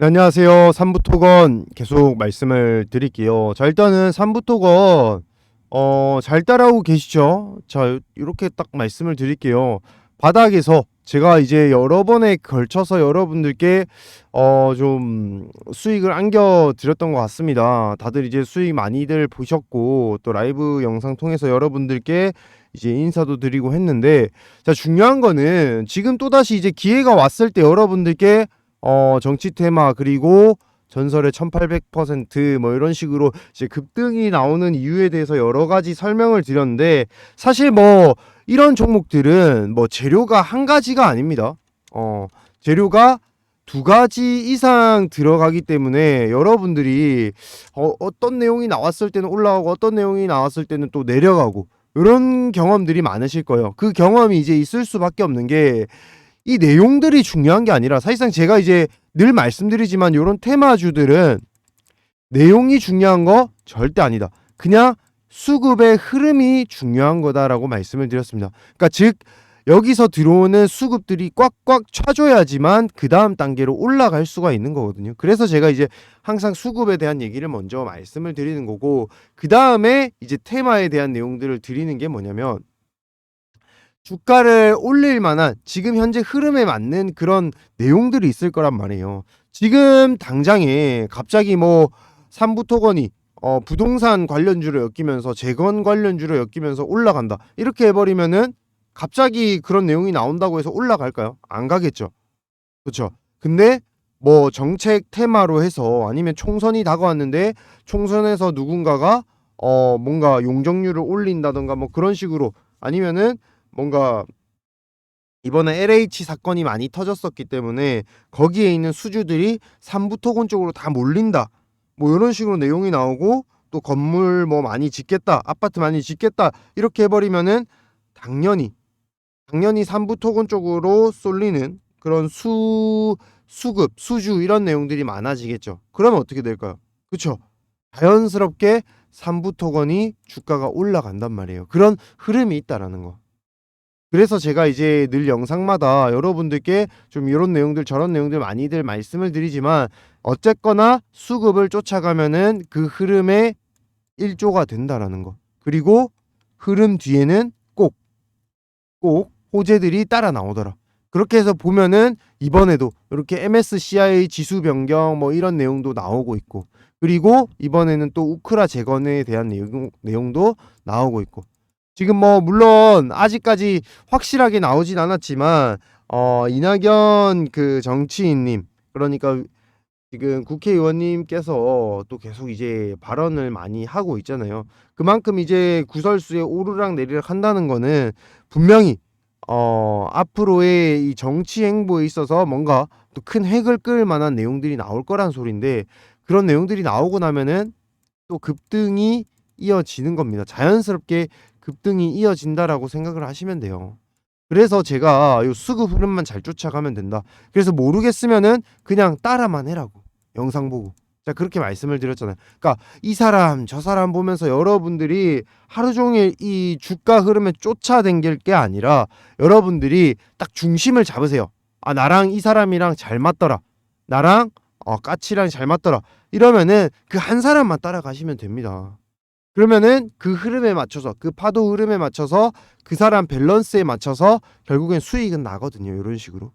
네, 안녕하세요. 삼부토건 계속 말씀을 드릴게요. 자, 일단은 삼부토건 어, 잘 따라오고 계시죠? 자, 이렇게 딱 말씀을 드릴게요. 바닥에서 제가 이제 여러 번에 걸쳐서 여러분들께 어, 좀 수익을 안겨 드렸던 것 같습니다. 다들 이제 수익 많이들 보셨고 또 라이브 영상 통해서 여러분들께 이제 인사도 드리고 했는데 자, 중요한 거는 지금 또다시 이제 기회가 왔을 때 여러분들께 어, 정치 테마 그리고 전설의 1800%뭐 이런 식으로 이제 급등이 나오는 이유에 대해서 여러 가지 설명을 드렸는데 사실 뭐 이런 종목들은 뭐 재료가 한 가지가 아닙니다. 어, 재료가 두 가지 이상 들어가기 때문에 여러분들이 어, 어떤 내용이 나왔을 때는 올라가고 어떤 내용이 나왔을 때는 또 내려가고 이런 경험들이 많으실 거예요. 그 경험이 이제 있을 수밖에 없는 게 이 내용들이 중요한 게 아니라 사실상 제가 이제 늘 말씀드리지만 이런 테마주들은 내용이 중요한 거 절대 아니다. 그냥 수급의 흐름이 중요한 거다라고 말씀을 드렸습니다. 그러니까 즉 여기서 들어오는 수급들이 꽉꽉 차줘야지만 그 다음 단계로 올라갈 수가 있는 거거든요. 그래서 제가 이제 항상 수급에 대한 얘기를 먼저 말씀을 드리는 거고 그 다음에 이제 테마에 대한 내용들을 드리는 게 뭐냐면 주가를 올릴 만한 지금 현재 흐름에 맞는 그런 내용들이 있을 거란 말이에요. 지금 당장에 갑자기 뭐 삼부토건이 어, 부동산 관련주로 엮이면서 재건 관련주로 엮이면서 올라간다. 이렇게 해버리면은 갑자기 그런 내용이 나온다고 해서 올라갈까요? 안 가겠죠. 그렇죠. 근데 뭐 정책 테마로 해서 아니면 총선이 다가왔는데 총선에서 누군가가 어 뭔가 용적률을 올린다던가 뭐 그런 식으로 아니면은 뭔가 이번에 LH 사건이 많이 터졌었기 때문에 거기에 있는 수주들이 삼부토건 쪽으로 다 몰린다. 뭐 이런 식으로 내용이 나오고 또 건물 뭐 많이 짓겠다. 아파트 많이 짓겠다. 이렇게 해버리면은 당연히 당연히 삼부토건 쪽으로 쏠리는 그런 수 수급, 수주 이런 내용들이 많아지겠죠. 그러면 어떻게 될까요? 그렇죠. 자연스럽게 삼부토건이 주가가 올라간단 말이에요. 그런 흐름이 있다라는 거. 그래서 제가 이제 늘 영상마다 여러분들께 좀 이런 내용들 저런 내용들 많이들 말씀을 드리지만 어쨌거나 수급을 쫓아가면은 그 흐름의 일조가 된다라는 거. 그리고 흐름 뒤에는 꼭, 꼭 호재들이 따라 나오더라. 그렇게 해서 보면은 이번에도 이렇게 MSCI 지수 변경 뭐 이런 내용도 나오고 있고 그리고 이번에는 또 우크라 재건에 대한 내용, 내용도 나오고 있고 지금 뭐 물론 아직까지 확실하게 나오진 않았지만 어 이낙연 그 정치인님 그러니까 지금 국회의원님께서 또 계속 이제 발언을 많이 하고 있잖아요. 그만큼 이제 구설수에 오르락 내리락 한다는 거는 분명히 어 앞으로의 이 정치 행보에 있어서 뭔가 또 큰 획을 끌 만한 내용들이 나올 거란 소리인데 그런 내용들이 나오고 나면은 또 급등이 이어지는 겁니다. 자연스럽게 급등이 이어진다라고 생각을 하시면 돼요. 그래서 제가 요 수급 흐름만 잘 쫓아가면 된다. 그래서 모르겠으면은 그냥 따라만 해라고. 영상 보고. 자, 그렇게 말씀을 드렸잖아요. 그러니까 이 사람, 저 사람 보면서 여러분들이 하루 종일 이 주가 흐름에 쫓아댕길 게 아니라 여러분들이 딱 중심을 잡으세요. 아, 나랑 이 사람이랑 잘 맞더라. 나랑 어, 까치랑 잘 맞더라. 이러면은 그 한 사람만 따라가시면 됩니다. 그러면은 그 흐름에 맞춰서 그 파도 흐름에 맞춰서 그 사람 밸런스에 맞춰서 결국엔 수익은 나거든요. 이런 식으로.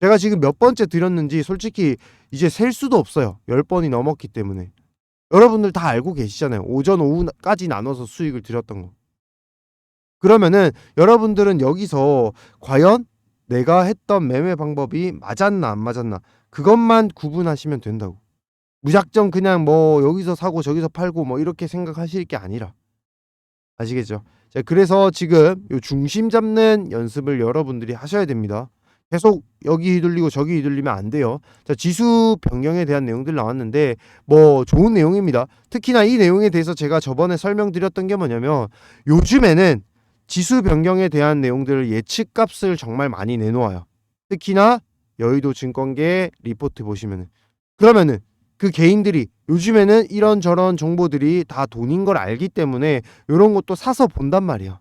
제가 지금 몇 번째 드렸는지 솔직히 이제 셀 수도 없어요. 10번이 넘었기 때문에. 여러분들 다 알고 계시잖아요. 오전 오후까지 나눠서 수익을 드렸던 거. 그러면은 여러분들은 여기서 과연 내가 했던 매매 방법이 맞았나 안 맞았나 그것만 구분하시면 된다고. 무작정 그냥 뭐 여기서 사고 저기서 팔고 뭐 이렇게 생각하실 게 아니라 아시겠죠? 자, 그래서 지금 요 중심 잡는 연습을 여러분들이 하셔야 됩니다. 계속 여기 휘둘리고 저기 휘둘리면 안 돼요. 자, 지수 변경에 대한 내용들 나왔는데 뭐 좋은 내용입니다. 특히나 이 내용에 대해서 제가 저번에 설명드렸던 게 뭐냐면 요즘에는 지수 변경에 대한 내용들을 예측값을 정말 많이 내놓아요. 특히나 여의도 증권계 리포트 보시면은 그러면은 그 개인들이 요즘에는 이런저런 정보들이 다 돈인 걸 알기 때문에 이런 것도 사서 본단 말이야.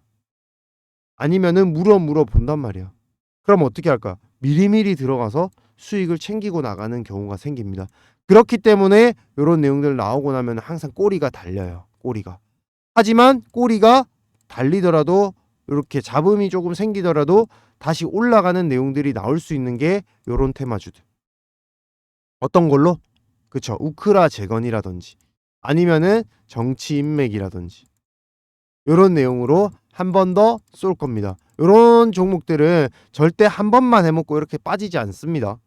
아니면은 물어 물어 본단 말이야. 그럼 어떻게 할까? 미리미리 들어가서 수익을 챙기고 나가는 경우가 생깁니다. 그렇기 때문에 이런 내용들 나오고 나면 항상 꼬리가 달려요. 꼬리가. 하지만 꼬리가 달리더라도 이렇게 잡음이 조금 생기더라도 다시 올라가는 내용들이 나올 수 있는 게 요런 테마주들. 어떤 걸로? 그쵸. 우크라 재건이라든지 아니면은 정치 인맥이라든지 요런 내용으로 한 번 더 쏠 겁니다. 요런 종목들은 절대 한 번만 해먹고 이렇게 빠지지 않습니다.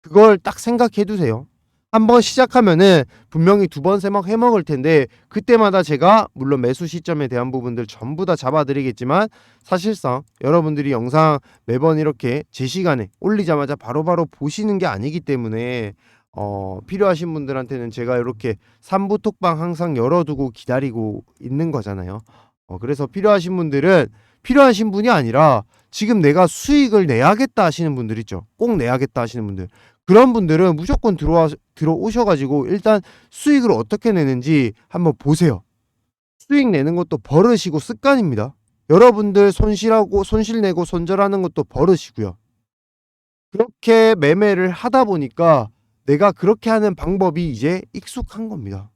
그걸 딱 생각해 두세요. 한 번 시작하면은 분명히 두 번, 세 번 해먹을 텐데 그때마다 제가 물론 매수 시점에 대한 부분들 전부 다 잡아드리겠지만 사실상 여러분들이 영상 매번 이렇게 제 시간에 올리자마자 바로바로 보시는 게 아니기 때문에 어, 필요하신 분들한테는 제가 이렇게 3부 톡방 항상 열어두고 기다리고 있는 거잖아요. 어, 그래서 필요하신 분들은 필요하신 분이 아니라 지금 내가 수익을 내야겠다 하시는 분들 있죠. 꼭 내야겠다 하시는 분들. 그런 분들은 무조건 들어와 들어오셔가지고 일단 수익을 어떻게 내는지 한번 보세요. 수익 내는 것도 버릇이고 습관입니다. 여러분들 손실하고 손실 내고 손절하는 것도 버릇이고요. 그렇게 매매를 하다 보니까 내가 그렇게 하는 방법이 이제 익숙한 겁니다.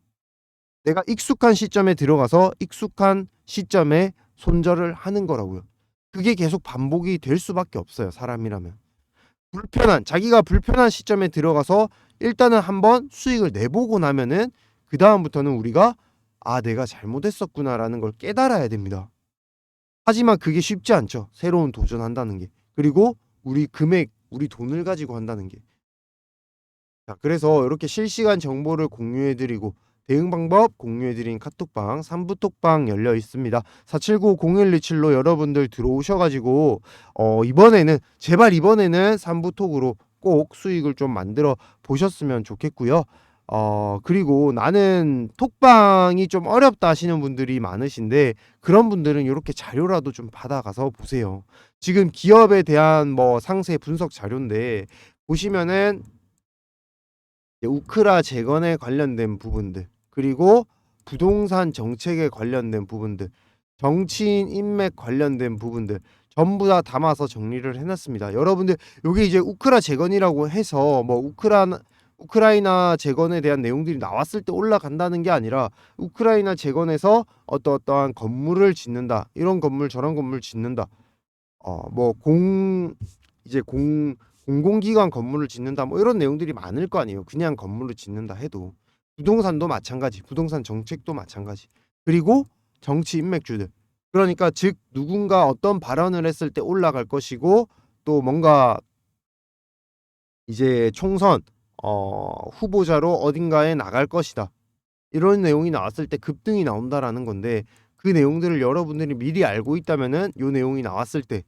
내가 익숙한 시점에 들어가서 익숙한 시점에 손절을 하는 거라고요. 그게 계속 반복이 될 수밖에 없어요. 사람이라면. 불편한 자기가 불편한 시점에 들어가서 일단은 한번 수익을 내보고 나면은 그 다음부터는 우리가 아 내가 잘못했었구나라는 걸 깨달아야 됩니다. 하지만 그게 쉽지 않죠. 새로운 도전한다는 게 그리고 우리 금액 우리 돈을 가지고 한다는 게. 자 그래서 이렇게 실시간 정보를 공유해드리고 대응 방법 공유해드린 카톡방 3부 톡방 열려 있습니다. 479-0127로 여러분들 들어오셔가지고 어, 이번에는 제발 이번에는 3부 톡으로 꼭 수익을 좀 만들어 보셨으면 좋겠고요. 어, 그리고 나는 톡방이 좀 어렵다 하시는 분들이 많으신데 그런 분들은 이렇게 자료라도 좀 받아가서 보세요. 지금 기업에 대한 뭐 상세 분석 자료인데 보시면은 우크라 재건에 관련된 부분들 그리고 부동산 정책에 관련된 부분들 정치인 인맥 관련된 부분들 전부 다 담아서 정리를 해놨습니다. 여러분들 여기 이제 우크라 재건이라고 해서 뭐 우크라 우크라이나 재건에 대한 내용들이 나왔을 때 올라간다는 게 아니라 우크라이나 재건에서 어떠 어떠한 건물을 짓는다 이런 건물 저런 건물 짓는다 어뭐 공 이제 공 공공기관 건물을 짓는다 뭐 이런 내용들이 많을 거 아니에요. 그냥 건물을 짓는다 해도. 부동산도 마찬가지 부동산 정책도 마찬가지. 그리고 정치 인맥주들. 그러니까 즉 누군가 어떤 발언을 했을 때 올라갈 것이고 또 뭔가 이제 총선 어, 후보자로 어딘가에 나갈 것이다. 이런 내용이 나왔을 때 급등이 나온다라는 건데 그 내용들을 여러분들이 미리 알고 있다면은 요 내용이 나왔을 때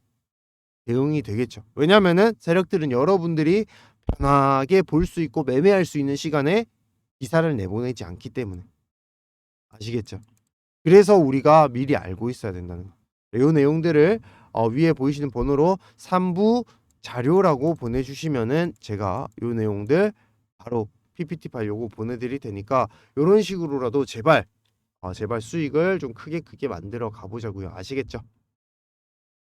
대응이 되겠죠. 왜냐면은 세력들은 여러분들이 편하게 볼 수 있고 매매할 수 있는 시간에 기사를 내보내지 않기 때문에 아시겠죠? 그래서 우리가 미리 알고 있어야 된다는 거. 요 내용들을 어, 위에 보이시는 번호로 3부 자료라고 보내주시면은 제가 요 내용들 바로 PPT 파일 요거 보내드릴 테니까 요런 식으로라도 제발 어, 제발 수익을 좀 크게 크게 만들어 가보자고요 아시겠죠?